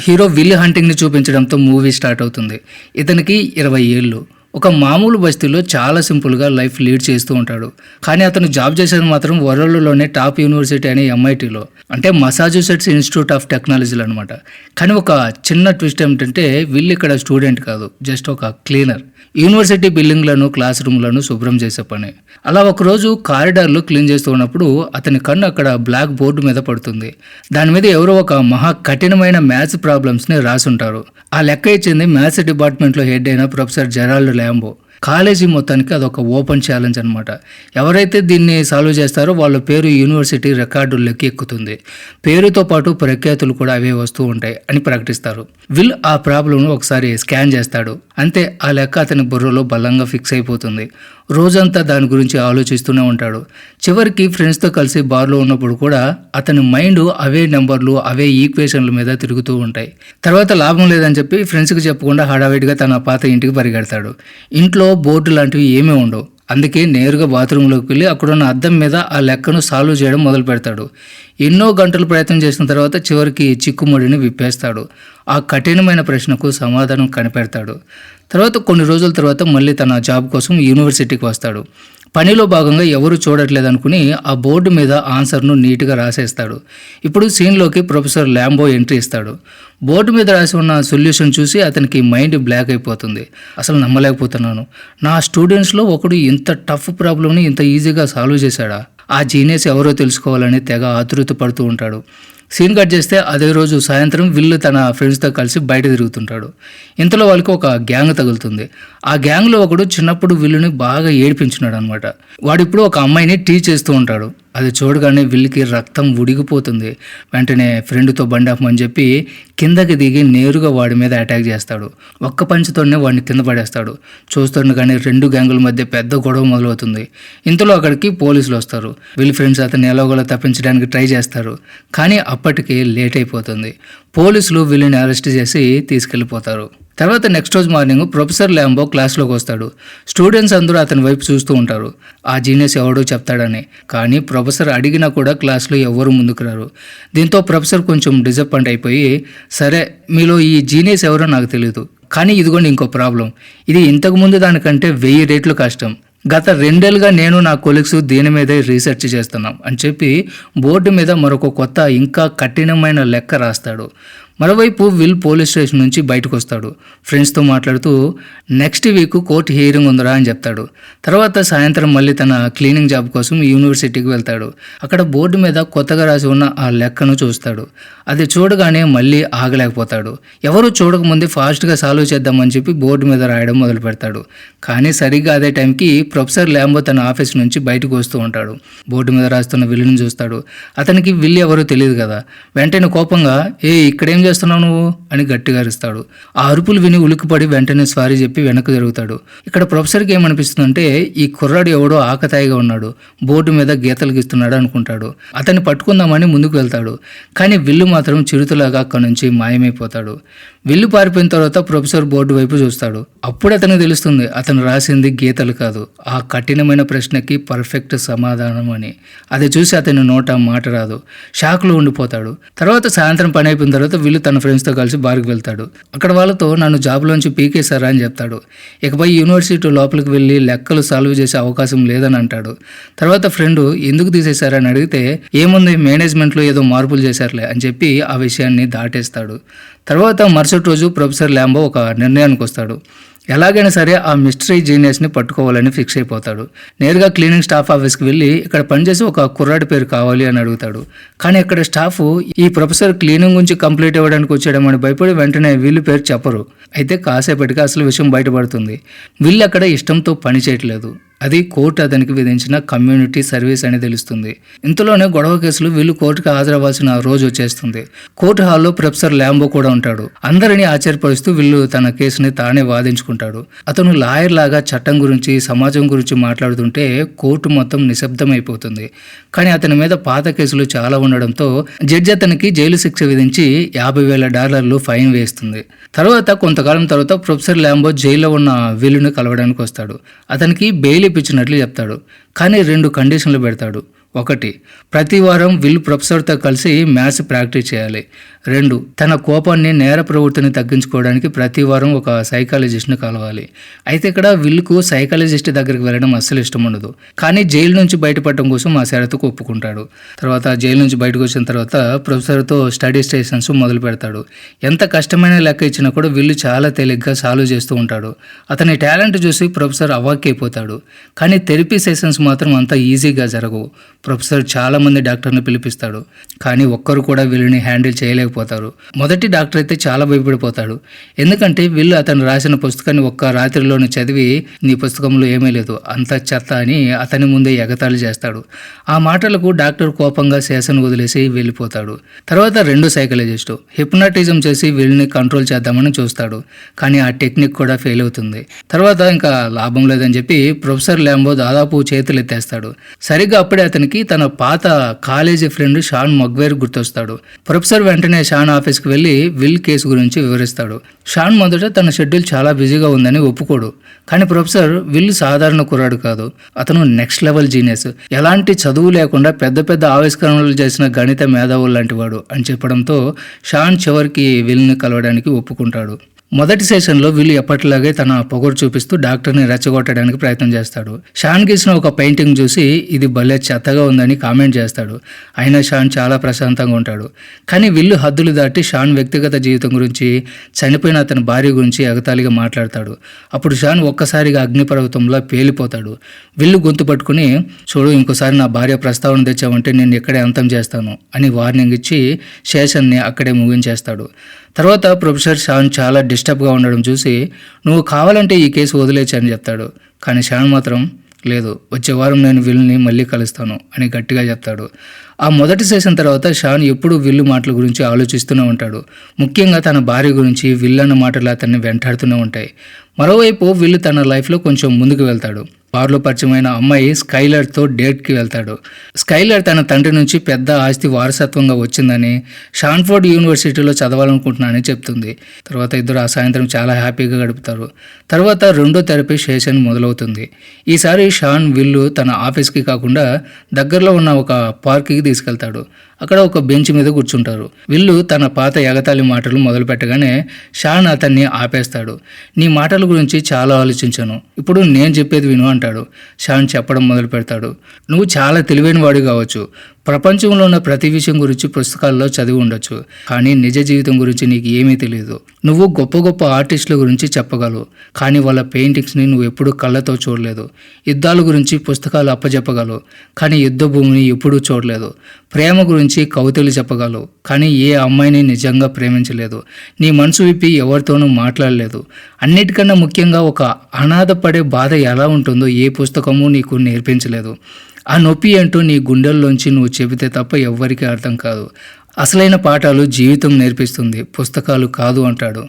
Hero will హంటింగ్ని చూపించడంతో movie start అవుతుంది. ఇతనికి ఇరవై ఏళ్ళు. ఒక మామూలు బస్తీలో చాలా సింపుల్గా లైఫ్ లీడ్ చేస్తూ ఉంటాడు. కానీ అతను జాబ్ చేసేది మాత్రం వరల్డ్లోనే టాప్ యూనివర్సిటీ అనే ఎంఐటీలో అంటే మసాచ్యూసెట్స్ ఇన్స్టిట్యూట్ ఆఫ్ టెక్నాలజీలో అనమాట కానీ ఒక చిన్న ట్విస్ట్ ఏమిటంటే వీళ్ళు ఇక్కడ స్టూడెంట్ కాదు. జస్ట్ ఒక క్లీనర్. యూనివర్సిటీ బిల్డింగ్లను క్లాస్ రూమ్లను శుభ్రం చేసే పని. అలా ఒకరోజు కారిడార్లు క్లీన్ చేస్తూ ఉన్నప్పుడు అతని కన్ను అక్కడ బ్లాక్ బోర్డు మీద పడుతుంది. దాని మీద ఎవరో ఒక మహా కఠినమైన మ్యాథ్స్ ప్రాబ్లమ్స్ని రాసుంటారు. ఆ లెక్క ఇచ్చింది మ్యాథ్స్ డిపార్ట్మెంట్లో హెడ్ అయిన ప్రొఫెసర్ జెరాల్డ్ ల్యాంబో కాలేజీ మొత్తానికి అదొక ఓపెన్ ఛాలెంజ్ అనమాట ఎవరైతే దీన్ని సాల్వ్ చేస్తారో వాళ్ళ పేరు యూనివర్సిటీ రికార్డుల్లోకి ఎక్కుతుంది. పేరుతో పాటు ప్రఖ్యాతులు కూడా అవే వస్తూ ఉంటాయి అని ప్రకటిస్తారు. విల్ ఆ ప్రాబ్లంను ఒకసారి స్కాన్ చేస్తాడు. అంతే ఆ లెక్క అతని బుర్రలో బలంగా ఫిక్స్ అయిపోతుంది. రోజంతా దాని గురించి ఆలోచిస్తూనే ఉంటాడు. చివరికి ఫ్రెండ్స్తో కలిసి బార్లో ఉన్నప్పుడు కూడా అతని మైండ్ అవే నెంబర్లు అవే ఈక్వేషన్ల మీద తిరుగుతూ ఉంటాయి. తర్వాత లాభం లేదని చెప్పి ఫ్రెండ్స్కి చెప్పకుండా హడావిడిగా తన పాత ఇంటికి పరిగెడతాడు. ఇంట్లో బోర్డు లాంటివి ఏమీ ఉండవు. అందుకే నేరుగా బాత్రూంలోకి వెళ్ళి అక్కడున్న అద్దం మీద ఆ లెక్కను సాల్వ్ చేయడం మొదలు పెడతాడు. ఎన్నో గంటలు ప్రయత్నం చేసిన తర్వాత చివరికి చిక్కుముడిని విప్పేస్తాడు. ఆ కఠినమైన ప్రశ్నకు సమాధానం కనిపెడతాడు. తర్వాత కొన్ని రోజుల తర్వాత మళ్ళీ తన జాబ్ కోసం యూనివర్సిటీకి వస్తాడు. పనిలో భాగంగా ఎవరు చూడట్లేదు అనుకుని ఆ బోర్డు మీద ఆన్సర్ను నీట్గా రాసేస్తాడు. ఇప్పుడు సీన్లోకి ప్రొఫెసర్ ల్యాంబో ఎంట్రీ ఇస్తాడు. బోర్డు మీద రాసి ఉన్న సొల్యూషన్ చూసి అతనికి మైండ్ బ్లాక్ అయిపోతుంది. అసలు నమ్మలేకపోతున్నాను. నా స్టూడెంట్స్లో ఒకడు ఇంత టఫ్ ప్రాబ్లమ్ని ఇంత ఈజీగా సాల్వ్ చేశాడా? ఆ జీనియస్ ఎవరో తెలుసుకోవాలని తెగ ఆతృత పడుతూ ఉంటాడు. సీన్ కట్ చేస్తే అదే రోజు సాయంత్రం విల్లు తన ఫ్రెండ్స్తో కలిసి బయట తిరుగుతుంటాడు. ఇంతలో వాళ్ళకి ఒక గ్యాంగ్ తగులుతుంది. ఆ గ్యాంగ్లో ఒకడు చిన్నప్పుడు విల్లుని బాగా ఏడిపించున్నాడు అనమాట వాడిప్పుడు ఒక అమ్మాయిని టీ చేస్తూ ఉంటాడు. అది చూడగానే విల్లికి రక్తం ఉడిగిపోతుంది. వెంటనే ఫ్రెండ్తో బండి ఆపమని చెప్పి కిందకి దిగి నేరుగా వాడి మీద అటాక్ చేస్తాడు. ఒక్క పంచుతోనే వాడిని కింద పడేస్తాడు. చూస్తుండగానే రెండు గ్యాంగుల మధ్య పెద్ద గొడవ మొదలవుతుంది. ఇంతలో అక్కడికి పోలీసులు వస్తారు. వీళ్ళ ఫ్రెండ్స్ అతన్ని ఎలాగోలా తప్పించడానికి ట్రై చేస్తారు. కానీ అప్పటికి లేట్ అయిపోతుంది. పోలీసులు వీళ్ళని అరెస్ట్ చేసి తీసుకెళ్ళిపోతారు. తర్వాత నెక్స్ట్ రోజు మార్నింగ్ ప్రొఫెసర్ ల్యాంబో క్లాస్లోకి వస్తాడు. స్టూడెంట్స్ అందరూ అతని వైపు చూస్తూ ఉంటారు. ఆ జీనియస్ ఎవడో చెప్తాడని. కానీ ప్రొఫెసర్ అడిగినా కూడా క్లాస్లో ఎవరు ముందుకు రారు. దీంతో ప్రొఫెసర్ కొంచెం డిసప్పాయింట్ అయిపోయి సరే మీలో ఈ జీనియస్ ఎవరో నాకు తెలియదు కానీ ఇదిగోండి ఇంకో ప్రాబ్లం ఇది ఇంతకుముందు దానికంటే వెయ్యి రేట్లు కష్టం. గత రెండేళ్ళుగా నేను నా కొలీగ్స్ దీని మీదే రీసెర్చ్ చేస్తున్నాం అని చెప్పి బోర్డు మీద మరొక కొత్త ఇంకా కఠినమైన లెక్క రాస్తాడు. మరోవైపు విల్ పోలీస్ స్టేషన్ నుంచి బయటకు వస్తాడు ఫ్రెండ్స్తో మాట్లాడుతూ నెక్స్ట్ వీక్ కోర్టు హియరింగ్ ఉందిరా అని చెప్తాడు. తర్వాత సాయంత్రం మళ్ళీ తన క్లీనింగ్ జాబ్ కోసం యూనివర్సిటీకి వెళ్తాడు. అక్కడ బోర్డు మీద కొత్తగా రాసి ఉన్న ఆ లెక్కను చూస్తాడు. అది చూడగానే మళ్ళీ ఆగలేకపోతాడు. ఎవరు చూడకముందే ఫాస్ట్గా సాల్వ్ చేద్దామని చెప్పి బోర్డు మీద రాయడం మొదలు పెడతాడు కానీ సరిగ్గా అదే టైంకి ప్రొఫెసర్ ల్యాంబో తన ఆఫీస్ నుంచి బయటకు వస్తూ ఉంటాడు. బోర్డు మీద రాస్తున్న విల్లుని చూస్తాడు. అతనికి విల్లు ఎవరో తెలియదు కదా. వెంటనే కోపంగా ఏ ఇక్కడేం చేస్తున్నావు నువ్వు? అని గట్టిగా అరుస్తాడు. ఆ అరుపులు విని ఉలిక్కిపడి వెంటనే సారీ చెప్పి వెనక్కి జరుగుతాడు ఇక్కడ ప్రొఫెసర్కి ఏమనిపిస్తుందంటే ఈ కుర్రాడు ఎవడో ఆకతాయిగా ఉన్నాడు. బోర్డు మీద గీతలు గీస్తున్నాడు అనుకుంటాడు. అతన్ని పట్టుకుందామని ముందుకు వెళ్తాడు. కానీ విల్లు మాత్రం చిరుతులాగా అక్కడి నుంచి మాయమైపోతాడు. విల్లు పారిపోయిన తర్వాత ప్రొఫెసర్ బోర్డు వైపు చూస్తాడు. అప్పుడు అతనికి తెలుస్తుంది అతను రాసింది గీతలు కాదు. ఆ కఠినమైన ప్రశ్నకి పర్ఫెక్ట్ సమాధానం అని. అది చూసి అతని నోట మాట రాదు. షాక్లో ఉండిపోతాడు. తర్వాత సాయంత్రం పని అయిపోయిన తర్వాత విల్లు తన ఫ్రెండ్స్తో కలిసి బార్కి వెళ్తాడు. అక్కడ వాళ్ళతో నన్ను జాబ్లోంచి పీకేశారా? అని చెప్తాడు. ఇకపై యూనివర్సిటీ లోపలికి వెళ్ళి లెక్కలు సాల్వ్ చేసే అవకాశం లేదని అంటాడు. తర్వాత ఫ్రెండ్ ఎందుకు తీసేశారని అడిగితే ఏముంది మేనేజ్మెంట్లో ఏదో మార్పులు చేశారులే అని చెప్పి ఆ విషయాన్ని దాటేస్తాడు. తర్వాత మరుసటి రోజు ప్రొఫెసర్ ల్యాంబో ఒక నిర్ణయానికి వస్తాడు. ఎలాగైనా సరే ఆ మిస్టరీ జీనియస్ని పట్టుకోవాలని ఫిక్స్ అయిపోతాడు. నేరుగా క్లీనింగ్ స్టాఫ్ ఆఫీస్కి వెళ్ళి ఇక్కడ పనిచేసి ఒక కుర్రాడి పేరు కావాలి అని అడుగుతాడు. కానీ ఇక్కడ స్టాఫ్ ఈ ప్రొఫెసర్ క్లీనింగ్ గురించి కంప్లీట్ ఇవ్వడానికి వచ్చాడమని భయపడి వెంటనే వీళ్ళు పేరు చెప్పరు. అయితే కాసేపటికి అసలు విషయం బయటపడుతుంది. వీళ్ళు అక్కడ ఇష్టంతో పని చేయట్లేదు. అది కోర్టు అతనికి విధించిన కమ్యూనిటీ సర్వీస్ అని తెలుస్తుంది. ఇంతలోనే గొడవ కేసులు వీళ్ళు కోర్టుకు హాజరవ్వాల్సిన రోజు వచ్చేస్తుంది. కోర్టు హాల్లో ప్రొఫెసర్ ల్యాంబో కూడా ఉంటాడు. అందరినీ ఆశ్చర్యపరుస్తూ వీళ్ళు తన కేసుని తానే వాదించుకుంటాడు. అతను లాయర్ లాగా చట్టం గురించి సమాజం గురించి మాట్లాడుతుంటే కోర్టు మొత్తం నిశ్శబ్దమైపోతుంది. కానీ అతని మీద పాత కేసులు చాలా ఉండడంతో జడ్జి అతనికి జైలు శిక్ష విధించి యాభై వేల డాలర్లు ఫైన్ వేస్తుంది. తర్వాత కొంతకాలం తర్వాత ప్రొఫెసర్ ల్యాంబో జైల్లో ఉన్న వీళ్ళని కలవడానికి వస్తాడు. అతనికి బెయిల్ ఇప్పించినట్లు చెప్తాడు. కానీ రెండు కండిషన్లు పెడతాడు. ఒకటి ప్రతి వారం విల్ ప్రొఫెసర్తో కలిసి మ్యాథ్స్ ప్రాక్టీస్ చేయాలి. రెండు తన కోపాన్ని నేర ప్రవృత్తిని తగ్గించుకోవడానికి ప్రతి వారం ఒక సైకాలజిస్ట్ని కలవాలి. అయితే ఇక్కడ విల్లుకు సైకాలజిస్ట్ దగ్గరికి వెళ్ళడం అస్సలు ఇష్టం ఉండదు. కానీ జైలు నుంచి బయటపడడం కోసం ఆ షరతుకు ఒప్పుకుంటాడు. తర్వాత జైలు నుంచి బయటకు వచ్చిన తర్వాత ప్రొఫెసర్తో స్టడీ స్టేషన్స్ మొదలు పెడతాడు. ఎంత కష్టమైన లెక్క ఇచ్చినా కూడా విల్లు చాలా తేలిగ్గా సాల్వ్ చేస్తూ ఉంటాడు. అతని టాలెంట్ చూసి ప్రొఫెసర్ అవాక్ అయిపోతాడు కానీ థెరపీ సెషన్స్ మాత్రం అంత ఈజీగా జరగవు. ప్రొఫెసర్ చాలామంది డాక్టర్ని పిలిపిస్తాడు కానీ ఒక్కరు కూడా వీళ్ళని హ్యాండిల్ చేయలేకపోతారు. మొదటి డాక్టర్ అయితే చాలా భయపడిపోతాడు. ఎందుకంటే వీళ్ళు అతను రాసిన పుస్తకాన్ని ఒక్క రాత్రిలోనే చదివి నీ పుస్తకంలో ఏమీ లేదు అంత చెత్త అని అతని ముందే ఎగతాళి చేస్తాడు. ఆ మాటలకు డాక్టర్ కోపంగా శేషను వదిలేసి వెళ్ళిపోతాడు. తర్వాత రెండో సైకలజిస్టు హిప్నాటిజం చేసి వీళ్ళని కంట్రోల్ చేద్దామని చూస్తాడు కానీ ఆ టెక్నిక్ కూడా ఫెయిల్ అవుతుంది. తర్వాత ఇంకా లాభం లేదని చెప్పి ప్రొఫెసర్ ల్యాంబో దాదాపు చేతులు ఎత్తేస్తాడు సరిగ్గా అప్పుడే అతనికి తన పాత కాలేజీ ఫ్రెండ్ షాన్ మగ్వేర్ గుర్తొస్తాడు. ప్రొఫెసర్ వెంటనే షాన్ ఆఫీస్కి వెళ్ళి విల్ కేసు గురించి వివరిస్తాడు. షాన్ మొదట తన షెడ్యూల్ చాలా బిజీగా ఉందని ఒప్పుకోడు. కానీ ప్రొఫెసర్ విల్ సాధారణ కుర్రాడు కాదు. అతను నెక్స్ట్ లెవెల్ జీనియస్. ఎలాంటి చదువు లేకుండా పెద్ద పెద్ద ఆవిష్కరణలు చేసిన గణిత మేధావులు లాంటివాడు అని చెప్పడంతో షాన్ చివరికి విల్ని కలవడానికి ఒప్పుకుంటాడు. మొదటి సెషన్లో వీళ్ళు ఎప్పటిలాగే తన పొగరు చూపిస్తూ డాక్టర్ని రెచ్చగొట్టడానికి ప్రయత్నం చేస్తాడు. షాన్ గీసిన ఒక పెయింటింగ్ చూసి ఇది భలే చెత్తగా ఉందని కామెంట్ చేస్తాడు. అయినా షాన్ చాలా ప్రశాంతంగా ఉంటాడు. కానీ విల్లు హద్దులు దాటి షాన్ వ్యక్తిగత జీవితం గురించి చనిపోయిన అతని భార్య గురించి ఎగతాళిగా మాట్లాడతాడు. అప్పుడు షాన్ ఒక్కసారిగా అగ్నిపర్వతంలో పేలిపోతాడు. విల్లు గొంతు పట్టుకుని చూడు ఇంకోసారి నా భార్య ప్రస్తావన తెచ్చావంటే నేను ఇక్కడే అంతం చేస్తాను అని వార్నింగ్ ఇచ్చి శేషన్ని అక్కడే ముగించేస్తాడు. తర్వాత ప్రొఫెసర్ షాన్ చాలా డిస్టర్బ్గా ఉండడం చూసి నువ్వు కావాలంటే ఈ కేసు వదిలేచ్చు అని చెప్తాడు. కానీ షాన్ మాత్రం లేదు వచ్చే వారం నేను విల్ని మళ్ళీ కలుస్తాను అని గట్టిగా చెప్తాడు. ఆ మొదటి సెషన్ తర్వాత షాన్ ఎప్పుడూ విల్లు మాటల గురించి ఆలోచిస్తూనే ఉంటాడు. ముఖ్యంగా తన భార్య గురించి విల్లు అన్న మాటలు అతన్ని వెంటాడుతూనే ఉంటాయి. మరోవైపు విల్లు తన లైఫ్లో కొంచెం ముందుకు వెళ్తాడు. బార్లో పరిచయమైన అమ్మాయి స్కైలర్తో డేట్కి వెళ్తాడు. స్కైలర్ తన తండ్రి నుంచి పెద్ద ఆస్తి వారసత్వంగా వచ్చిందని షాన్ఫోర్డ్ యూనివర్సిటీలో చదవాలనుకుంటున్నానని చెప్తుంది. తర్వాత ఇద్దరు ఆ సాయంత్రం చాలా హ్యాపీగా గడుపుతారు. తర్వాత రెండో థెరపీ సెషన్ మొదలవుతుంది. ఈసారి షాన్ విల్లు తన ఆఫీస్కి కాకుండా దగ్గరలో ఉన్న ఒక పార్క్కి తీసుకెళ్తాడు. అక్కడ ఒక బెంచ్ మీద కూర్చుంటారు. విల్లు తన పాత ఎగతాళి మాటలు మొదలు పెట్టగానే షాన్ అతన్ని ఆపేస్తాడు. నీ మాటల గురించి చాలా ఆలోచించాను. ఇప్పుడు నేను చెప్పేది విను అంటాడు. షాన్ చెప్పడం మొదలు పెడతాడు నువ్వు చాలా తెలివైన వాడు కావచ్చు. ప్రపంచంలో ఉన్న ప్రతి విషయం గురించి పుస్తకాల్లో చదివి ఉండొచ్చు కానీ నిజ జీవితం గురించి నీకు ఏమీ తెలియదు నువ్వు గొప్ప గొప్ప ఆర్టిస్టుల గురించి చెప్పగలవు కానీ వాళ్ళ పెయింటింగ్స్ని నువ్వు ఎప్పుడూ కళ్ళతో చూడలేదు. యుద్ధాల గురించి పుస్తకాలు అప్పచెప్పగలవు కానీ యుద్ధ భూమిని ఎప్పుడూ చూడలేదు. ప్రేమ గురించి కవితలు చెప్పగలవు కానీ ఏ అమ్మాయిని నిజంగా ప్రేమించలేదు. నీ మనసు విప్పి ఎవరితోనూ మాట్లాడలేదు. అన్నిటికన్నా ముఖ్యంగా ఒక అనాథ పడే బాధ ఎలా ఉంటుందో ఏ పుస్తకము నీకు నేర్పించలేదు. ఆ నొప్పి ఏంటో నీ గుండెల్లోంచి నువ్వు చెబితే తప్ప ఎవ్వరికీ అర్థం కాదు. అసలైన పాఠాలు జీవితం నేర్పిస్తుంది. పుస్తకాలు కాదు అంటాడు.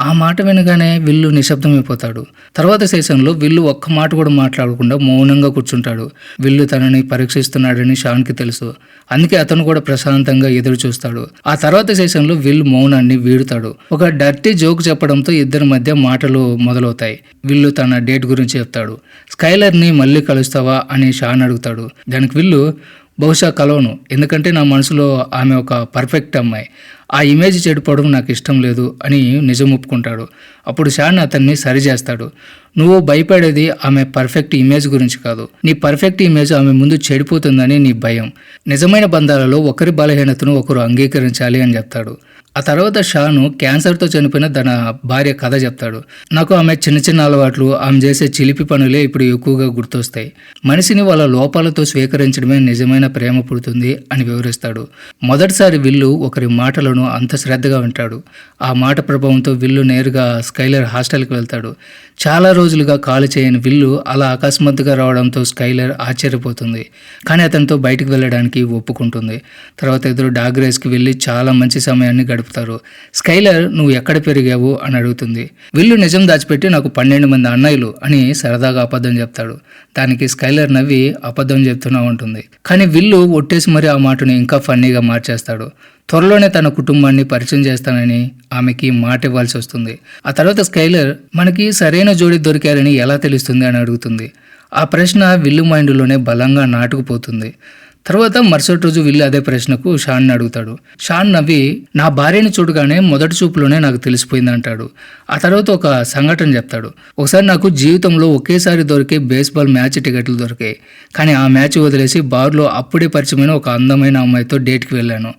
ఆ మాట వినగానే విల్లు నిశ్శబ్దమైపోతాడు. తర్వాత సెషన్లో విల్లు ఒక్క మాట కూడా మాట్లాడకుండా మౌనంగా కూర్చుంటాడు. విల్లు తనని పరీక్షిస్తున్నాడని షాన్కి తెలుసు. అందుకే అతను కూడా ప్రశాంతంగా ఎదురు చూస్తాడు. ఆ తర్వాత సెషన్లో విల్లు మౌనాన్ని వీడుతాడు. ఒక డర్టీ జోక్ చెప్పడంతో ఇద్దరి మధ్య మాటలు మొదలవుతాయి. విల్లు తన డేట్ గురించి చెప్తాడు. స్కైలర్ని మళ్ళీ కలుస్తావా అని షాన్ అడుగుతాడు. దానికి విల్లు బహుశా కలవను. ఎందుకంటే నా మనసులో ఆమె ఒక పర్ఫెక్ట్ అమ్మాయి. ఆ ఇమేజ్ చెడిపోవడం నాకు ఇష్టం లేదు అని నిజం ఒప్పుకుంటాడు. అప్పుడు షాన్ అతన్ని సరిచేస్తాడు నువ్వు భయపడేది ఆమె పర్ఫెక్ట్ ఇమేజ్ గురించి కాదు. నీ పర్ఫెక్ట్ ఇమేజ్ ఆమె ముందు చెడిపోతుందని నీ భయం. నిజమైన బంధాలలో ఒకరి బలహీనతను ఒకరు అంగీకరించాలి అని చెప్తాడు. ఆ తర్వాత షాను క్యాన్సర్తో చనిపోయిన తన భార్య కథ చెప్తాడు. నాకు ఆమె చిన్న చిన్న అలవాట్లు ఆమె చేసే చిలిపి పనులే ఇప్పుడు ఎక్కువగా గుర్తొస్తాయి. మనిషిని వాళ్ళ లోపాలతో స్వీకరించడమే నిజమైన ప్రేమ పుడుతుంది అని వివరిస్తాడు. మొదటిసారి విల్లు ఒకరి మాటలను అంత శ్రద్ధగా వింటాడు. ఆ మాట ప్రభావంతో విల్లు నేరుగా స్కైలర్ హాస్టల్కి వెళ్తాడు. చాలా రోజులుగా కాలు చేయని విల్లు అలా అకస్మాత్తుగా రావడంతో స్కైలర్ ఆశ్చర్యపోతుంది. కానీ అతనితో బయటికి వెళ్ళడానికి ఒప్పుకుంటుంది. తర్వాత ఇద్దరు డాగ్ రేస్కి వెళ్ళి చాలా మంచి సమయాన్ని చెప్తారు. స్కైలర్ నువ్వు ఎక్కడ పెరిగావు? అని అడుగుతుంది. విల్లు నిజం దాచిపెట్టి నాకు పన్నెండు మంది అన్నయ్యలు అని సరదాగా అబద్ధం చెప్తాడు. దానికి స్కైలర్ నవ్వి అబద్ధం చెప్తున్నా ఉంటుంది. కానీ విల్లు ఒట్టేసి మరి ఆ మాటను ఇంకా ఫన్నీగా మార్చేస్తాడు. త్వరలోనే తన కుటుంబాన్ని పరిచయం చేస్తానని ఆమెకి మాట ఇవ్వాల్సి వస్తుంది. ఆ తర్వాత స్కైలర్ మనకి సరైన జోడి దొరికారని ఎలా తెలుస్తుంది? అని అడుగుతుంది. ఆ ప్రశ్న విల్లు మైండ్లోనే బలంగా నాటుకుపోతుంది. తర్వాత మరుసటి రోజు విల్లు అదే ప్రశ్నకు షాన్ అడుగుతాడు. షాన్ నవ్వి నా భార్యని చూడగానే మొదటి చూపులోనే నాకు తెలిసిపోయింది అంటాడు ఆ తర్వాత ఒక సంఘటన చెప్తాడు. ఒకసారి నాకు జీవితంలో ఒకేసారి దొరికే బేస్బాల్ మ్యాచ్ టికెట్లు దొరికాయి. కానీ ఆ మ్యాచ్ వదిలేసి బార్లో అప్పుడే పరిచయమైన ఒక అందమైన అమ్మాయితో డేట్కి వెళ్ళాను.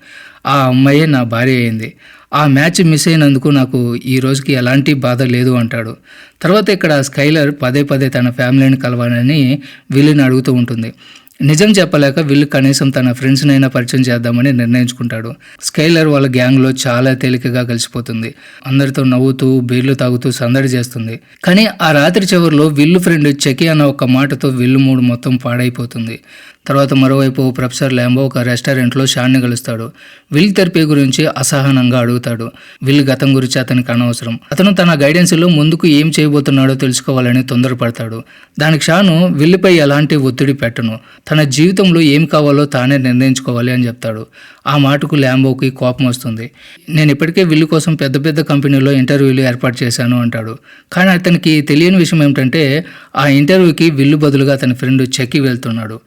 ఆ అమ్మాయే నా భార్య అయింది. ఆ మ్యాచ్ మిస్ అయినందుకు నాకు ఈ రోజుకి ఎలాంటి బాధ లేదు అంటాడు. తర్వాత ఇక్కడ స్కైలర్ పదే పదే తన ఫ్యామిలీని కలవాలని వీళ్ళని అడుగుతూ ఉంటుంది. నిజం చెప్పలేక విల్లు కనీసం తన ఫ్రెండ్స్నైనా పరిచయం చేద్దామని నిర్ణయించుకుంటాడు. స్కైలర్ వాళ్ళ గ్యాంగ్లో చాలా తేలికగా కలిసిపోతుంది. అందరితో నవ్వుతూ బీర్లు తాగుతూ సందడి చేస్తుంది. కానీ ఆ రాత్రి చివరిలో విల్లు ఫ్రెండ్ చెకి అన్న ఒక మాటతో విల్లు మూడు మొత్తం పాడైపోతుంది. తర్వాత మరోవైపు ప్రొఫెసర్ ల్యాంబో ఒక రెస్టారెంట్లో షాన్ని కలుస్తాడు. విల్ థెరపీ గురించి అసహనంగా అడుగుతాడు. విల్ గతం గురించి అతనికి అనవసరం. అతను తన గైడెన్స్లో ముందుకు ఏం చేయబోతున్నాడో తెలుసుకోవాలని తొందరపడతాడు. దానికి షాను విల్లుపై ఎలాంటి ఒత్తిడి పెట్టను. తన జీవితంలో ఏం కావాలో తానే నిర్ణయించుకోవాలి అని చెప్తాడు. ఆ మాటకు ల్యాంబోకి కోపం వస్తుంది. నేను ఇప్పటికే విల్లు కోసం పెద్ద పెద్ద కంపెనీలో ఇంటర్వ్యూలు ఏర్పాటు చేశాను అంటాడు. కానీ అతనికి తెలియని విషయం ఏమిటంటే ఆ ఇంటర్వ్యూకి విల్లు బదులుగా అతని ఫ్రెండ్ చెక్కి వెళ్తున్నాడు.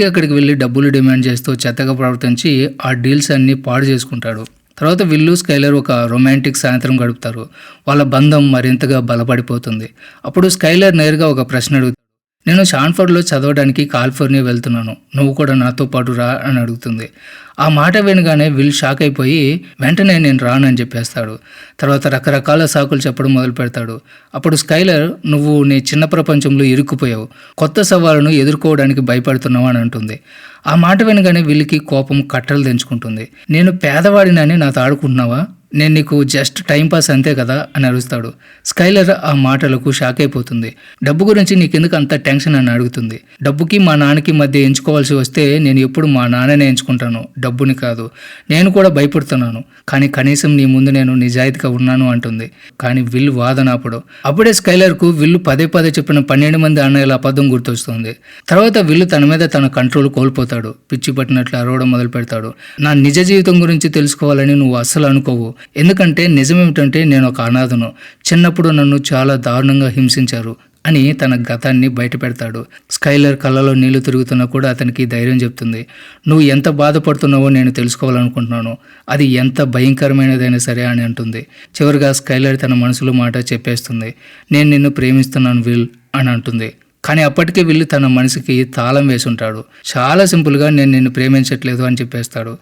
అందుకే అక్కడికి వెళ్ళి డబ్బులు డిమాండ్ చేస్తూ చెత్తగా ప్రవర్తించి ఆ డీల్స్ అన్ని పాడు చేసుకుంటాడు. తర్వాత విల్లు స్కైలర్ ఒక రొమాంటిక్ సాయంత్రం గడుపుతారు. వాళ్ళ బంధం మరింతగా బలపడిపోతుంది. అప్పుడు స్కైలర్ నేరుగా ఒక ప్రశ్న అడుగుతారు నేను షాన్ఫర్డ్లో చదవడానికి కాలిఫోర్నియా వెళ్తున్నాను. నువ్వు కూడా నాతో పాటు రా అని అడుగుతుంది. ఆ మాట వినగానే విల్ షాక్ అయిపోయి వెంటనే నేను రానని చెప్పేస్తాడు. తర్వాత రకరకాల సాకులు చెప్పడం మొదలు పెడతాడు. అప్పుడు స్కైలర్ నువ్వు నీ చిన్న ప్రపంచంలో ఇరుక్కుపోయావు. కొత్త సవాళ్ళను ఎదుర్కోవడానికి భయపడుతున్నావు అని అంటుంది. ఆ మాట వినగానే వీళ్ళకి కోపం కట్టలు తెంచుకుంటుంది. నేను పేదవాడినని నాతో ఆడుకుంటున్నావా? నేను నీకు జస్ట్ టైం పాస్ అంతే కదా అని అరుస్తాడు. స్కైలర్ ఆ మాటలకు షాక్ అయిపోతుంది. డబ్బు గురించి నీకెందుకు అంత టెన్షన్ అని అడుగుతుంది? డబ్బుకి మా నాన్నకి మధ్య ఎంచుకోవాల్సి వస్తే నేను ఎప్పుడు మా నాన్ననే ఎంచుకుంటాను. డబ్బుని కాదు. నేను కూడా భయపడుతున్నాను. కానీ కనీసం నీ ముందు నేను నిజాయితీగా ఉన్నాను అంటుంది. కానీ విల్లు వాదన అప్పుడు అప్పుడే స్కైలర్కు విల్లు పదే పదే చెప్పిన పన్నెండు మంది అన్నయ్యల అబద్ధం గుర్తొస్తుంది. తర్వాత విల్లు తన మీద తన కంట్రోల్ కోల్పోతాడు. పిచ్చి పట్టినట్లు అరవడం మొదలు పెడతాడు నా నిజ జీవితం గురించి తెలుసుకోవాలని నువ్వు అస్సలు అనుకోవు. ఎందుకంటే నిజం ఏమిటంటే నేను ఒక అనాథను. చిన్నప్పుడు నన్ను చాలా దారుణంగా హింసించారు అని తన గతాన్ని బయటపెడతాడు. స్కైలర్ కళ్ళలో నీళ్ళు తిరుగుతున్నా కూడా అతనికి ధైర్యం చెప్తుంది. నువ్వు ఎంత బాధపడుతున్నావో నేను తెలుసుకోవాలనుకుంటున్నాను. అది ఎంత భయంకరమైనదైనా సరే అని అంటుంది. చివరిగా స్కైలర్ తన మనసులో మాట చెప్పేస్తుంది. నేను నిన్ను ప్రేమిస్తున్నాను విల్ అని అంటుంది. కానీ అప్పటికే వీళ్ళు తన మనసుకి తాళం వేసి ఉంటాడు చాలా సింపుల్గా నేను నిన్ను ప్రేమించట్లేదు అని చెప్పేస్తాడు.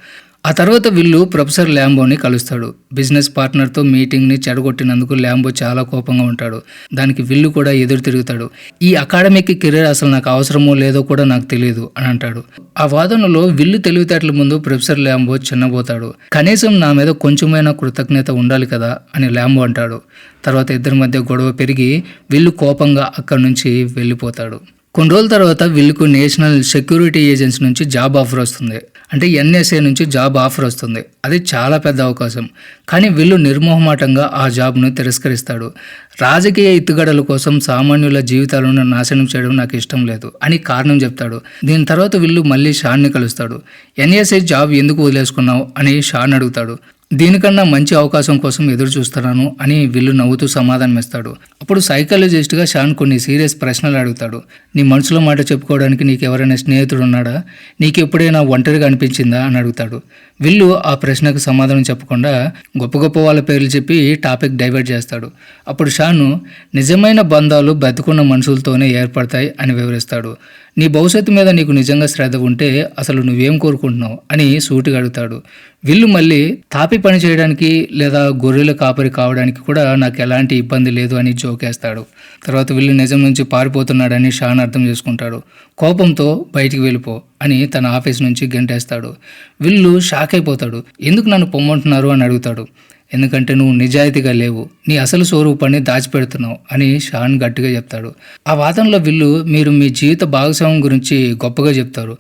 ఆ తర్వాత వీళ్ళు ప్రొఫెసర్ ల్యాంబోని కలుస్తాడు. బిజినెస్ పార్ట్నర్తో మీటింగ్ని చెడగొట్టినందుకు ల్యాంబో చాలా కోపంగా ఉంటాడు. దానికి విల్లు కూడా ఎదురు తిరుగుతాడు. ఈ అకాడమిక్ కెరీర్ అసలు నాకు అవసరమో లేదో కూడా నాకు తెలియదు అని అంటాడు. ఆ వాదనలో విల్లు తెలివితేటల ముందు ప్రొఫెసర్ ల్యాంబో చిన్నబోతాడు. కనీసం నా మీద కొంచెమైనా కృతజ్ఞత ఉండాలి కదా అని ల్యాంబో అంటాడు. తర్వాత ఇద్దరి మధ్య గొడవ పెరిగి విల్లు కోపంగా అక్కడి నుంచి వెళ్ళిపోతాడు. కొన్ని రోజుల తర్వాత వీళ్ళకు నేషనల్ సెక్యూరిటీ ఏజెన్సీ నుంచి జాబ్ ఆఫర్ వస్తుంది. అంటే ఎన్ఎస్ఏ నుంచి జాబ్ ఆఫర్ వస్తుంది. అది చాలా పెద్ద అవకాశం. కానీ వీళ్ళు నిర్మోహమాటంగా ఆ జాబ్ను తిరస్కరిస్తాడు. రాజకీయ ఎత్తుగడల కోసం సామాన్యుల జీవితాలను నాశనం చేయడం నాకు ఇష్టం లేదు అని కారణం చెప్తాడు. దీని తర్వాత వీళ్ళు మళ్ళీ షాన్ని కలుస్తాడు. ఎన్ఎస్ఏ జాబ్ ఎందుకు వదిలేసుకున్నావు అని షాన్ అడుగుతాడు. దీనికన్నా మంచి అవకాశం కోసం ఎదురు చూస్తున్నాను అని విల్లు నవ్వుతూ సమాధానం ఇస్తాడు. అప్పుడు సైకాలజిస్ట్గా షాన్ కొన్ని సీరియస్ ప్రశ్నలు అడుగుతాడు. నీ మనసులో మాట చెప్పుకోవడానికి నీకు ఎవరైనా స్నేహితుడు ఉన్నాడా? నీకు ఎప్పుడైనా ఒంటరిగా అనిపించిందా? అని అడుగుతాడు. విల్లు ఆ ప్రశ్నకు సమాధానం చెప్పకుండా గొప్ప గొప్ప వాళ్ళ పేర్లు చెప్పి టాపిక్ డైవర్ట్ చేస్తాడు. అప్పుడు షాను నిజమైన బంధాలు బతుకున్న మనుషులతోనే ఏర్పడతాయి అని వివరిస్తాడు. నీ భవిష్యత్తు మీద నీకు నిజంగా శ్రద్ధ ఉంటే అసలు నువ్వేం కోరుకుంటున్నావు అని సూటిగా అడుగుతాడు. వీళ్ళు మళ్ళీ తాపి పని చేయడానికి లేదా గొర్రెల కాపరి కావడానికి కూడా నాకు ఎలాంటి ఇబ్బంది లేదు అని జోకేస్తాడు తర్వాత వీళ్ళు నిజం నుంచి పారిపోతున్నాడని షాన్ అర్థం చేసుకుంటాడు. కోపంతో బయటికి వెళ్ళిపో అని తన ఆఫీస్ నుంచి గంటేస్తాడు. వీళ్ళు షాక్ అయిపోతాడు. ఎందుకు నన్ను పొమ్మంటున్నారు అని అడుగుతాడు. ఎందుకంటే నువ్వు నిజాయితీగా లేవు నీ అసలు స్వరూపాన్ని దాచిపెడుతున్నావు అని షాన్ గట్టిగా చెప్తాడు. ఆ వాదనలో వీళ్ళు మీరు మీ జీవిత భాగస్వామ్యం గురించి గొప్పగా చెప్తారు.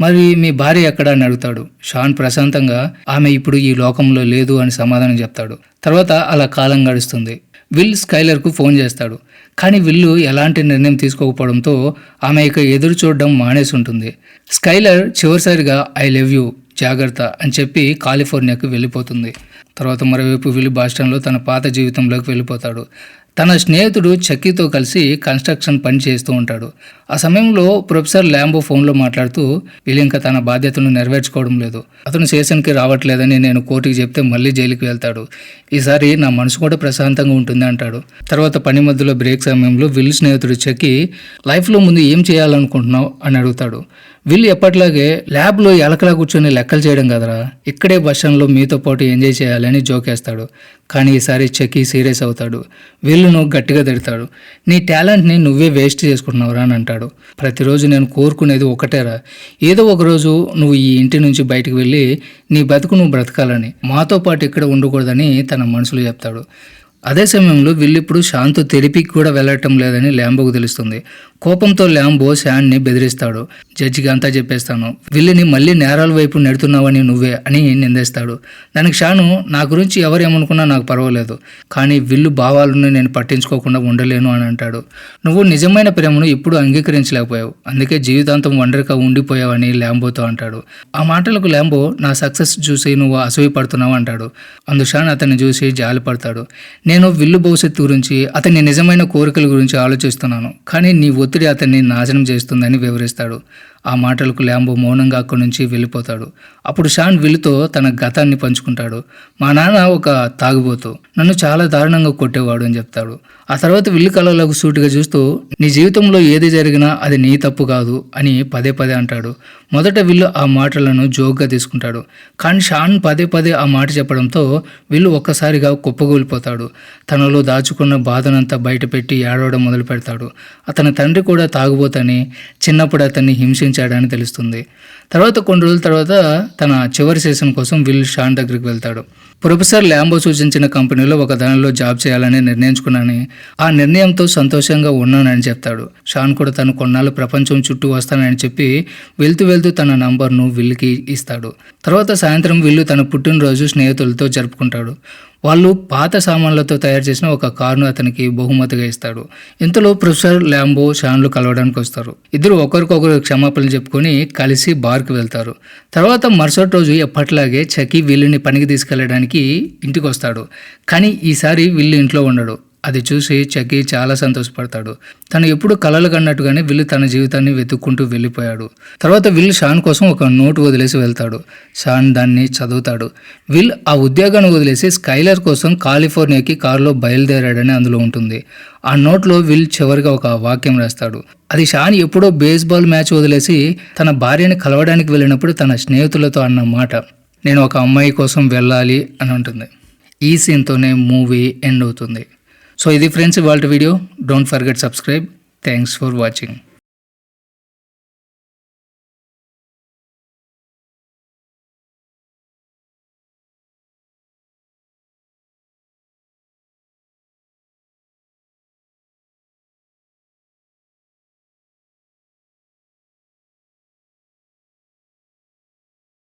మరి మీ భార్య ఎక్కడ అని అడుగుతాడు. షాన్ ప్రశాంతంగా ఆమె ఇప్పుడు ఈ లోకంలో లేదు అని సమాధానం చెప్తాడు. తర్వాత అలా కాలం గడుస్తుంది. విల్ స్కైలర్కు ఫోన్ చేస్తాడు. కానీ విల్లు ఎలాంటి నిర్ణయం తీసుకోకపోవడంతో ఆమె ఇక ఎదురు చూడడం మానేసి ఉంటుంది. స్కైలర్ చివరిసారిగా ఐ లవ్ యూ జాగ్రత్త అని చెప్పి కాలిఫోర్నియాకు వెళ్ళిపోతుంది. తర్వాత మరోవైపు విల్లు బాస్టన్లో తన పాత జీవితంలోకి వెళ్ళిపోతాడు. తన స్నేహితుడు చక్కీతో కలిసి కన్స్ట్రక్షన్ పని చేస్తూ ఉంటాడు. ఆ సమయంలో ప్రొఫెసర్ ల్యాంబో ఫోన్లో మాట్లాడుతూ వీళ్ళు ఇంకా తన బాధ్యతను నెరవేర్చుకోవడం లేదు. అతను స్టేషన్కి రావట్లేదని నేను కోర్టుకి చెప్తే మళ్ళీ జైలుకి వెళ్తాడు. ఈసారి నా మనసు కూడా ప్రశాంతంగా ఉంటుంది అంటాడు. తర్వాత పని మధ్యలో బ్రేక్ సమయంలో విల్ స్నేహితుడు చెక్కి లైఫ్లో ముందు ఏం చేయాలనుకుంటున్నావు? అని అడుగుతాడు. వీళ్ళు ఎప్పట్లాగే ల్యాబ్లో ఎలకలా కూర్చొని లెక్కలు చేయడం కదరా. ఇక్కడే బస్టాండ్లో మీతో పాటు ఎంజాయ్ చేయాలని జోకేస్తాడు కానీ ఈసారి చెక్కి సీరియస్ అవుతాడు. వీళ్ళును గట్టిగా తిడతాడు. నీ టాలెంట్ని నువ్వే వేస్ట్ చేసుకుంటున్నావురా అని అంటాడు. ప్రతిరోజు నేను కోరుకునేది ఒకటేరా. ఏదో ఒకరోజు నువ్వు ఈ ఇంటి నుంచి బయటకు వెళ్ళి నీ బతుకు నువ్వు బ్రతకాలని మాతో పాటు ఇక్కడ ఉండకూడదని తన మనసులో చెప్తాడు. అదే సమయంలో వీళ్ళిప్పుడు శాంతు తెరిపికి కూడా వెళ్ళటం లేదని ల్యాంబోకు తెలుస్తుంది. కోపంతో ల్యాంబో శాన్ని బెదిరిస్తాడు. జడ్జికి అంతా చెప్పేస్తాను వీళ్ళని మళ్ళీ నేరాల వైపు నెడుతున్నావని నువ్వే అని నిందేస్తాడు. దానికి షాను నా గురించి ఎవరు ఏమనుకున్నా నాకు పర్వాలేదు కానీ విల్లు భావాలను నేను పట్టించుకోకుండా ఉండలేను అని అంటాడు. నువ్వు నిజమైన ప్రేమను ఇప్పుడు అంగీకరించలేకపోయావు అందుకే జీవితాంతం ఒంటరిగా ఉండిపోయావని ల్యాంబోతో అంటాడు. ఆ మాటలకు ల్యాంబో నా సక్సెస్ చూసి నువ్వు అసూయపడుతున్నావు అంటాడు. అందు షాన్ అతన్ని చూసి జాలిపడతాడు. నేను విల్లు భవిష్యత్తు గురించి అతని నిజమైన కోరికల గురించి ఆలోచిస్తున్నాను కానీ నీ ఒత్తిడి అతన్ని నాశనం చేస్తుందని వివరిస్తాడు. ఆ మాటలకు ల్యాంబో మౌనంగా అక్కడి నుంచి వెళ్ళిపోతాడు. అప్పుడు షాన్ విల్లుతో తన గతాన్ని పంచుకుంటాడు. మా నాన్న ఒక తాగుబోతు. నన్ను చాలా దారుణంగా కొట్టేవాడు అని చెప్తాడు. ఆ తర్వాత విల్లు కళలకు సూటిగా చూస్తూ నీ జీవితంలో ఏది జరిగినా అది నీ తప్పు కాదు అని పదే పదే అంటాడు. మొదట విల్లు ఆ మాటలను జోక్గా తీసుకుంటాడు. కానీ షాన్ పదే పదే ఆ మాట చెప్పడంతో విల్లు ఒక్కసారిగా కుప్పగూలిపోతాడు తనలో దాచుకున్న బాధనంతా బయటపెట్టి ఏడవడం మొదలు పెడతాడు అతని తండ్రి కూడా తాగుబోతని చిన్నప్పుడు అతన్ని హింసించాడని తెలుస్తుంది. తర్వాత కొన్ని రోజుల తర్వాత తన చివరి సీజన్ కోసం విల్ షాన్ దగ్గరికి వెళ్తాడు. ప్రొఫెసర్ ల్యాంబో సూచించిన కంపెనీలో ఒక దానిలో జాబ్ చేయాలని నిర్ణయించుకున్నానని ఆ నిర్ణయంతో సంతోషంగా ఉన్నానని చెప్తాడు. షాన్ కూడా తను కొన్నాళ్ళు ప్రపంచం చుట్టూ వస్తానని చెప్పి వెళ్తూ వెళ్తూ తన నంబర్ను విల్లుకి ఇస్తాడు. తర్వాత సాయంత్రం విల్లు తన పుట్టినరోజు స్నేహితులతో జరుపుకుంటాడు. వాళ్ళు పాత సామాన్లతో తయారు చేసిన ఒక కారును అతనికి బహుమతిగా ఇస్తాడు. ఇంతలో ప్రొఫెసర్ ల్యాంబో షాన్లు కలవడానికి వస్తారు. ఇద్దరు ఒకరికొకరు క్షమాపణలు చెప్పుకొని కలిసి బార్కి వెళ్తారు. తర్వాత మరుసటి రోజు ఎప్పట్లాగే చకి విల్లుని పనికి తీసుకెళ్ళడానికి తీసుకెళ్ళడానికి ఇంటికి వస్తాడు కానీ ఈసారి విల్లు ఇంట్లో ఉండడు. అది చూసి చకి చాలా సంతోషపడతాడు. తను ఎప్పుడు కలలు కన్నట్టుగానే విల్లు తన జీవితాన్ని వెతుక్కుంటూ వెళ్ళిపోయాడు. తర్వాత విల్ షాన్ కోసం ఒక నోటు వదిలేసి వెళ్తాడు. షాన్ దాన్ని చదువుతాడు. విల్ ఆ ఉద్యోగాన్ని వదిలేసి స్కైలర్ కోసం కాలిఫోర్నియాకి కారులో బయలుదేరాడని అందులో ఉంటుంది. ఆ నోట్లో విల్ చివరిగా ఒక వాక్యం రాస్తాడు. అది షాన్ ఎప్పుడో బేస్బాల్ మ్యాచ్ వదిలేసి తన భార్యని కలవడానికి వెళ్ళినప్పుడు తన స్నేహితులతో అన్న మాట. నేను ఒక అమ్మాయి కోసం వెళ్ళాలి అని ఉంటుంది ఈ సీన్తోనే మూవీ ఎండ్ అవుతుంది. సో ఇది ఫ్రెండ్స్ ఇవాళ video. Don't forget subscribe thanks for watching